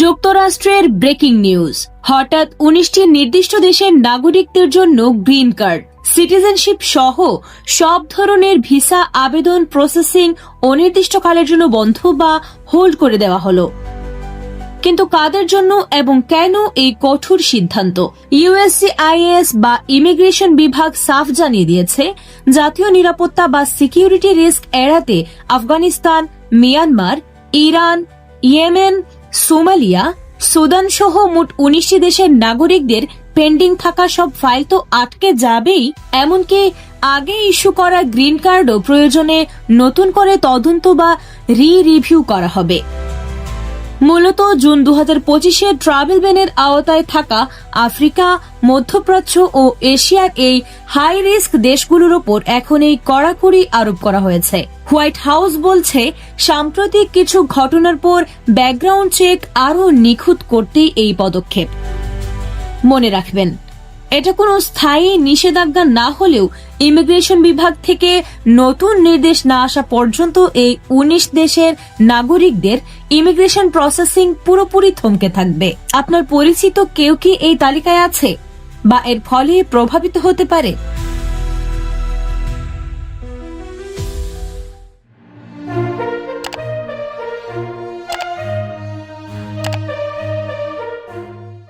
যুক্তরাষ্ট্রের breaking news. হঠাৎ উনিশটি নির্দিষ্ট দেশের নাগরিকদের জন্য গ্রিন কার্ড, সিটিজেনশিপ সহ সব ধরনের ভিসা আবেদন প্রসেসিং অনির্দিষ্টকালের জন্য বন্ধ বা হোল্ড করে দেওয়া হলো। কিন্তু কাদের জন্য এবং কেন এই কঠোর সিদ্ধান্ত? ইউএসসিআইএস বা ইমিগ্রেশন বিভাগ সাফ জানিয়ে দিয়েছে, জাতীয় নিরাপত্তা বা সিকিউরিটি রিস্ক এড়াতে Afghanistan, Myanmar, Iran, Yemen Somalia সুদানসহ মোট উনিশটি দেশের নাগরিকদের পেন্ডিং থাকা সব ফাইল তো আটকে যাবেই, এমনকি আগে ইস্যু করা গ্রিন কার্ডও প্রয়োজনে নতুন করে তদন্ত বা রি রিভিউ করা হবে। মূলত জুন দু হাজার পঁচিশে ট্রাভেল ব্যানের আওতায় থাকা আফ্রিকা, মধ্যপ্রাচ্য ও এশিয়ার এই হাই রিস্ক দেশগুলোর ওপর এখন এই কড়াকড়ি আরোপ করা হয়েছে। হোয়াইট হাউস বলছে, সাম্প্রতিক কিছু ঘটনার পর ব্যাকগ্রাউন্ড চেক আরও নিখুঁত করতেই এই পদক্ষেপ। মনে রাখবেন এটা কোনো স্থায়ী নিষেধাজ্ঞা না হলেও ইমিগ্রেশন বিভাগ থেকে নতুন নির্দেশ না আসা পর্যন্ত এই উনিশ দেশের নাগরিকদের ইমিগ্রেশন প্রসেসিং পুরোপুরি থমকে থাকবে। আপনার পরিচিত কেউ কি এই তালিকায় আছে? বা এর ফলে প্রভাবিত হতে পারে?